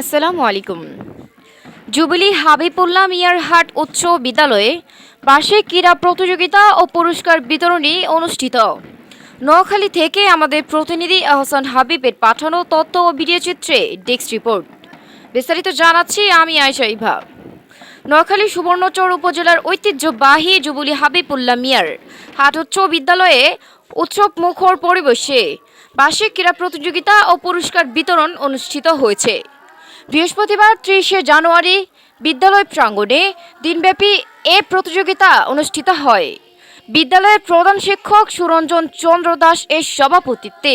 আসসালামু আলাইকুম। জুবিলি হাবিবুল্লাহ মিয়ার হাট উচ্চ বিদ্যালয়ে বার্ষিক ক্রীড়া প্রতিযোগিতা ও পুরস্কার বিতরণী অনুষ্ঠিত। নোয়াখালী থেকে আমাদের প্রতিনিধি আহসান হাবিবের পাঠানো তথ্য ও ভিডিও চিত্রে ডেস্ক রিপোর্ট। বিস্তারিত জানাচ্ছি আমি আয়শা ইভা। নোয়াখালী সুবর্ণচর উপজেলার ঐতিহ্যবাহী জুবুলি হাবিবুল্লাহ মিয়ার হাট উচ্চ বিদ্যালয়ে উৎসব মুখর পরিবেশে বার্ষিক ক্রীড়া প্রতিযোগিতা ও পুরস্কার বিতরণ অনুষ্ঠিত হয়েছে। বৃহস্পতিবার ত্রিশে জানুয়ারি বিদ্যালয় প্রাঙ্গণে দিনব্যাপী এ প্রতিযোগিতা অনুষ্ঠিত হয়। বিদ্যালয়ের প্রধান শিক্ষক সুরঞ্জন চন্দ্র দাস এর সভাপতিত্বে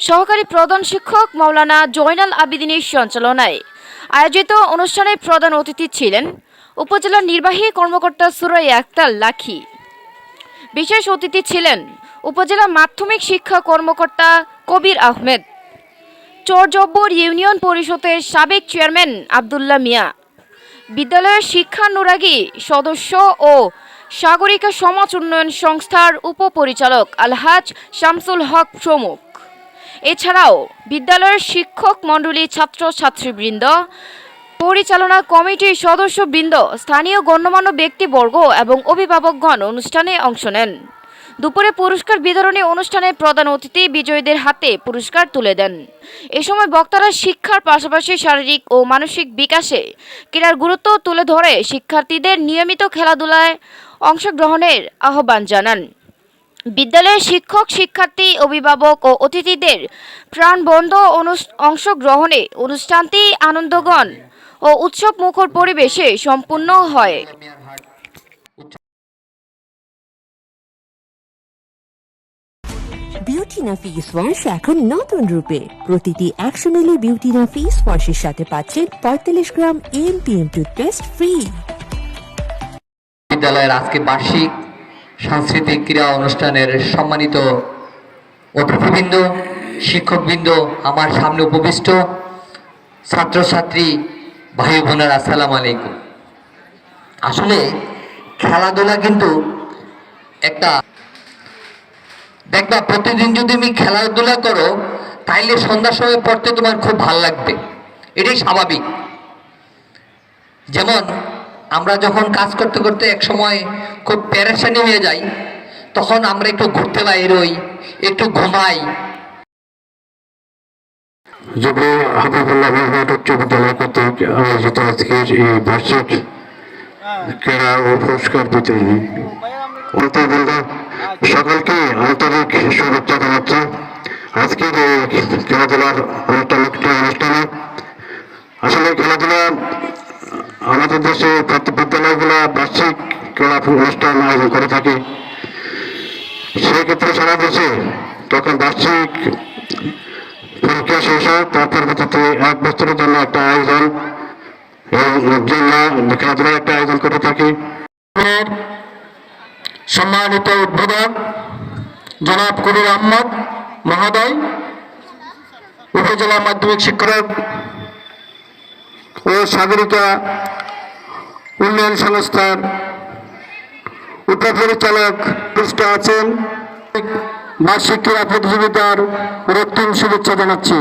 সহকারী প্রধান শিক্ষক মাওলানা জয়নাল আবিদিনের সঞ্চালনায় আয়োজিত অনুষ্ঠানে প্রধান অতিথি ছিলেন উপজেলা নির্বাহী কর্মকর্তা সুরাই আক্তার লাখি। বিশেষ অতিথি ছিলেন উপজেলা মাধ্যমিক শিক্ষা কর্মকর্তা কবির আহমেদ চরজব্বর ইউনিয়ন পরিষদের সাবেক চেয়ারম্যান আবদুল্লাহ মিয়া। বিদ্যালয়ের শিক্ষানুরাগী সদস্য ও সাগরিকা সমাজ উন্নয়ন সংস্থার উপপরিচালক আলহাজ শামসুল হক প্রমুখ। এছাড়াও বিদ্যালয়ের শিক্ষক মণ্ডলী ছাত্রছাত্রীবৃন্দ, পরিচালনা কমিটির সদস্যবৃন্দ, স্থানীয় গণ্যমান্য ব্যক্তিবর্গ এবং অভিভাবকগণ অনুষ্ঠানে অংশ নেন। দুপুরে পুরস্কার বিতরণী অনুষ্ঠানে প্রধান অতিথি বিজয়ীদের হাতে পুরস্কার তুলে দেন। এ সময় বক্তারা শিক্ষার পাশাপাশি শারীরিক ও মানসিক বিকাশে ক্রীড়ার গুরুত্ব তুলে ধরে শিক্ষার্থীদের নিয়মিত খেলাধুলায় অংশগ্রহণের আহ্বান জানান। বিদ্যালয়ের শিক্ষক, শিক্ষার্থী, অভিভাবক ও অতিথিদের প্রাণবন্ধ অংশগ্রহণে অনুষ্ঠানটি আনন্দগণ ও উৎসব মুখর পরিবেশে সম্পূর্ণ হয়। বিউটিনা ফেস ওয়াশ এখন নতুন রূপে। প্রতিটি একশো মিলি বিউটিনা ফেস ওয়াশের সাথে পাচ্ছেন পঁয়তাল্লিশ gram M P M toothpaste free বিদ্যালয়ের আজকে বার্ষিক সাংস্কৃতিক ক্রীড়া অনুষ্ঠানের সম্মানিত অতিথিবৃন্দ, শিক্ষকবৃন্দ, আমার সামনে উপবিষ্ট ছাত্রছাত্রী ভাই বোনেরা আসসালামু আলাইকুম। আসলে খেলাধুলা কিন্তু একটা দেখবা প্রতিদিন যদি তুমি খেলাধুলা করো তাইলে সন্ধ্যার সময় পড়তে তোমার খুব ভালো লাগবে। এটাই স্বাভাবিক। যেমন আমরা যখন কাজ করতে করতে এক সময় খুব প্যারেশানি হয়ে যাই তখন আমরা একটু ঘুরতে বাইর হই একটু ঘুমাই। যুব হাবিবুল্লাহ মেহমেদ উচ্চ বিদ্যালয় কর্তৃক আয়োজিত আজকের এই বার্ষিক ক্রীড়া ও পুরস্কার বিতরণী। অন্তর্বৃন্দ সকলকে আন্তরিক শুভেচ্ছা জানাচ্ছি। আজকের এই খেলাধুলার অনুষ্ঠান একটি অনুষ্ঠানে আসলে খেলাধুলা আমাদের দেশে বিদ্যালয়গুলো বার্ষিক ক্রীড়া অনুষ্ঠান আয়োজন করে থাকে। সেক্ষেত্রে সারা দেশে তখন বার্ষিক পরীক্ষা শেষ হয়, তার পরবর্তীতে এক বছরের জন্য একটা আয়োজন জন্য খেলাধুলার একটা আয়োজন করে থাকি। সম্মানিত উদ্বোধক জনাব কবির আহমদ মহোদয়, উপজেলা মাধ্যমিক শিক্ষক ও সাগরিকা উন্নয়ন সংস্থার উপপরিচালক পৃষ্ঠ আছেন। বার্ষিক ক্রীড়া প্রতিযোগিতার রক্তিম শুভেচ্ছা জানাচ্ছি।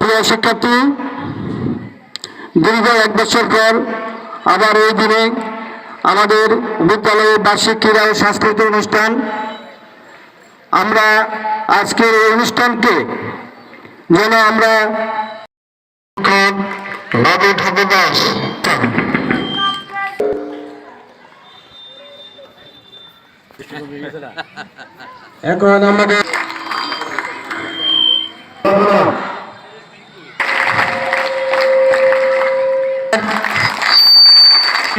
প্রিয় শিক্ষার্থী, দীর্ঘ এক বছর পর আবার এই দিনে আমাদের বিদ্যালয়ে বার্ষিক ক্রীড়া ও সাংস্কৃতিক অনুষ্ঠান। আমরা আজকের এই অনুষ্ঠানকে যেন আমরা এখন আমাদের